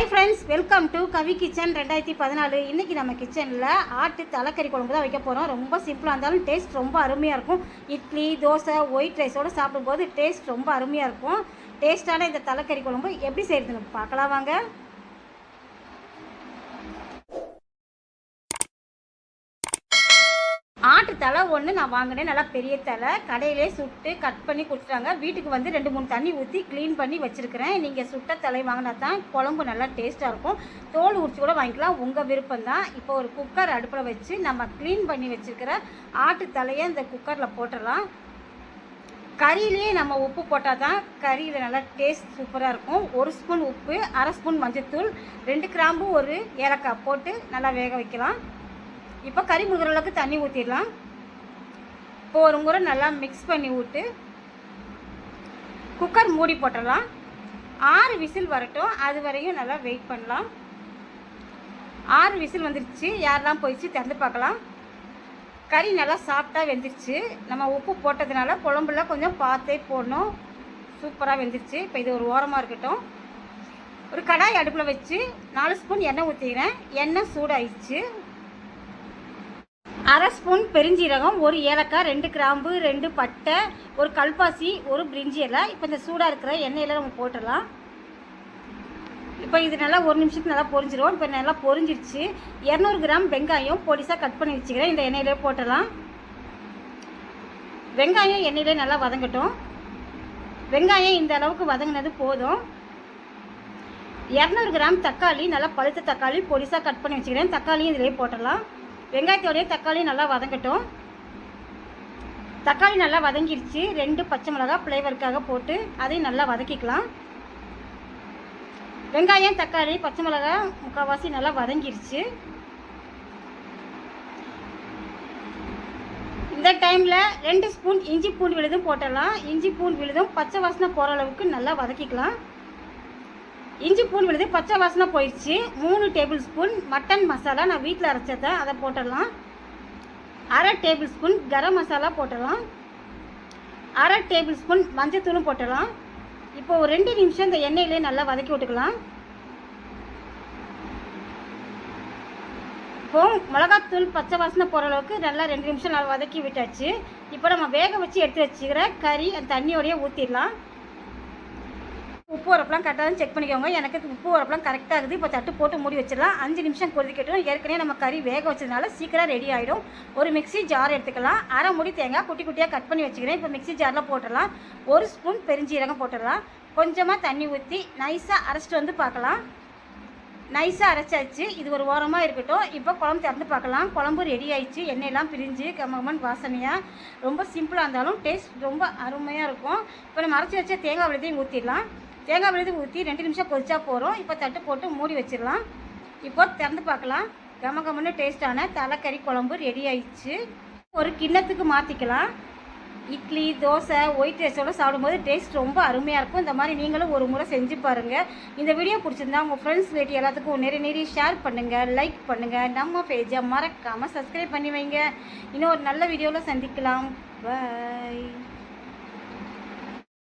Hi friends welcome to Kavi kitchen ரெண்டாயிரத்தி பதினாலு. இன்றைக்கி நம்ம கிச்சனில் ஆட்டு தலைக்கறி குழம்பு தான் வைக்க போகிறோம் ரொம்ப சிம்பிளாக இருந்தாலும் டேஸ்ட் ரொம்ப அருமையாக இருக்கும். இட்லி தோசை ஒயிட் ரைஸோடு சாப்பிடும்போது டேஸ்ட் ரொம்ப அருமையாக இருக்கும். டேஸ்ட்டான இந்த தலைக்கறி குழம்பு எப்படி செய்கிறதுன்னு பார்க்கலாம் வாங்க. ஆட்டு தலை ஒன்று நான் வாங்கினேன். நல்லா பெரிய தலை கடையிலே சுட்டு கட் பண்ணி கொடுத்துட்டாங்க. வீட்டுக்கு வந்து ரெண்டு மூணு தண்ணி ஊற்றி க்ளீன் பண்ணி வச்சுருக்கிறேன். நீங்கள் சுட்ட தலை வாங்கினா தான் குழம்பு நல்லா டேஸ்ட்டாக இருக்கும். தோல் உரிச்சு கூட வாங்கிக்கலாம். உங்கள் விருப்பம் தான். இப்போ ஒரு குக்கர் அடுப்பில் வச்சு நம்ம க்ளீன் பண்ணி வச்சுருக்கிற ஆட்டு தலையை இந்த குக்கரில் போட்டுடலாம். கறியிலேயே நம்ம உப்பு போட்டால் தான் கறியில் நல்லா டேஸ்ட் சூப்பராக இருக்கும். ஒரு ஸ்பூன் உப்பு அரை ஸ்பூன் மஞ்சத்தூள் ரெண்டு கிராம்பு ஒரு ஏலக்காய் போட்டு நல்லா வேக வைக்கலாம். இப்போ கறி முழுகிற அளவுக்கு தண்ணி ஊற்றிடலாம் இப்போ ஒரு முறை நல்லா மிக்ஸ் பண்ணி விட்டு குக்கர் மூடி போட்டுடலாம். ஆறு விசில் வரட்டும். அது வரையும் நல்லா வெயிட் பண்ணலாம். ஆறு விசில் வந்துருச்சு. யாரெல்லாம் போயிடுச்சு திறந்து பார்க்கலாம். கறி நல்லா சாஃப்டாக வெந்துருச்சு. நம்ம உப்பு போட்டதுனால குழம்புல கொஞ்சம் பார்த்தே போடணும். சூப்பராக வெந்துருச்சு. இப்போ இது ஒரு ஓரமாக இருக்கட்டும். ஒரு கடாய் அடுப்பில் வச்சு நாலு ஸ்பூன் எண்ணெய் ஊற்றிக்கிறேன் எண்ணெய் சூடாயிடுச்சு. அரை ஸ்பூன் பெருஞ்சீரகம் ஒரு ஏலக்காய் ரெண்டு கிராம்பு ரெண்டு பட்டை ஒரு கல்பாசி ஒரு பிரிஞ்சி இலை. இப்போ இந்த சூடாக இருக்கிற எண்ணெயில் நம்ம போட்டுடலாம். இப்போ இது நல்லா ஒரு நிமிஷத்துக்கு நல்லா பொரிஞ்சிரும். இப்போ நல்லா பொரிஞ்சிருச்சு. இரநூறு கிராம் வெங்காயம் பொடிசாக கட் பண்ணி வச்சுக்கிறேன். இந்த எண்ணெயிலே போட்டலாம் வெங்காயம் எண்ணெயிலே நல்லா வதங்கட்டும். வெங்காயம் இந்த அளவுக்கு வதங்கினது போதும். இரநூறு கிராம் தக்காளி நல்லா பழுத்த தக்காளி பொடிசாக கட் பண்ணி வச்சுக்கிறேன். தக்காளியும் இதிலே போட்டலாம் வெங்காயத்தோடைய தக்காளி நல்லா வதங்கட்டும். தக்காளி நல்லா வதங்கிருச்சு. ரெண்டு பச்சை மிளகா ஃப்ளேவருக்காக போட்டு அதையும் நல்லா வதக்கிக்கலாம். வெங்காயம் தக்காளி பச்சை மிளகா முக்கால்வாசி நல்லா வதங்கிருச்சு. இந்த டைமில் ரெண்டு ஸ்பூன் இஞ்சி பூண்டு விழுதும் போட்டலாம் இஞ்சி பூண்டு விழுதும் பச்சை வாசனை போகிற அளவுக்கு நல்லா வதக்கிக்கலாம். இஞ்சி பூண்டு விழுது பச்சை வாசனை போயிடுச்சு. மூணு டேபிள் ஸ்பூன் மட்டன் மசாலா நான் வீட்டில் அரைச்சதை அதை போட்டுடலாம். அரை டேபிள் ஸ்பூன் கரம் மசாலா போட்டுடலாம். அரை டேபிள் ஸ்பூன் மஞ்சத்தூளும் போட்டுடலாம். இப்போ ஒரு ரெண்டு நிமிஷம் இந்த எண்ணெயிலே நல்லா வதக்கி விட்டுக்கலாம். இப்போ மிளகாத்தூள் பச்சை வாசனை போகிற அளவுக்கு நல்லா ரெண்டு நிமிஷம் நல்லா வதக்கி விட்டாச்சு. இப்போ நம்ம வேக வச்சு எடுத்து வச்சுக்கிற கறி அந்த தண்ணியோடையே ஊற்றிடலாம் உப்பு உரப்பெல்லாம் கரெக்டாக செக் பண்ணிக்கோங்க. எனக்கு உப்பு உரப்பெல்லாம் கரெக்டாக இருக்குது. இப்போ தட்டு போட்டு மூடி வச்சிடலாம். அஞ்சு நிமிஷம் கொதிக்கட்டும் ஏற்கனவே நம்ம கறி வேக வச்சதுனால சீக்கிரம் ரெடி ஆகிடும் ஒரு மிக்சி ஜார் எடுத்துக்கலாம். அரை முடி தேங்காய் குட்டி குட்டியாக கட் பண்ணி வச்சுக்கிறேன். இப்போ மிக்சி ஜாரில் போட்டுடலாம். ஒரு ஸ்பூன் பெருஞ்சீரகம் போட்டுடலாம். கொஞ்சமாக தண்ணி ஊற்றி நைஸாக அரைச்சிட்டு வந்து பார்க்கலாம். நைஸாக அரைச்சாச்சு. இது ஒரு ஓரமாக இருக்கட்டும். இப்போ குழம்பு திறந்து பார்க்கலாம். குழம்பு ரெடி ஆயிடுச்சு. எண்ணெயெல்லாம் பிரிஞ்சு கமகமன் வாசனையாக ரொம்ப சிம்பிளாக இருந்தாலும் டேஸ்ட் ரொம்ப அருமையாக இருக்கும். இப்போ நம்ம அரைச்சி வச்ச தேங்காய் விழுதையும் ஊற்றிடலாம் தேங்காய் விழுது ஊற்றி ரெண்டு நிமிஷம் கொதிச்சா போகிறோம் இப்போ தட்டு போட்டு மூடி வச்சிடலாம். இப்போ திறந்து பார்க்கலாம். கம கமன்னு டேஸ்ட்டான தலைக்கறி குழம்பு ரெடி ஆயிடுச்சு. ஒரு கிண்ணத்துக்கு மாற்றிக்கலாம் இட்லி தோசை ஒயிட் ரைஸோடு சாப்பிடும்போது டேஸ்ட் ரொம்ப அருமையாக இருக்கும். இந்த மாதிரி நீங்களும் ஒரு முறை செஞ்சு பாருங்கள் இந்த வீடியோ பிடிச்சிருந்தா உங்கள் ஃப்ரெண்ட்ஸ் ரிலேட்டிவ் எல்லாத்துக்கும் நிறைய நிறைய ஷேர் பண்ணுங்கள் லைக் பண்ணுங்கள் நம்ம பேஜை மறக்காமல் சப்ஸ்கிரைப் பண்ணி வைங்க. இன்னும் ஒரு நல்ல வீடியோவில் சந்திக்கலாம். பாய்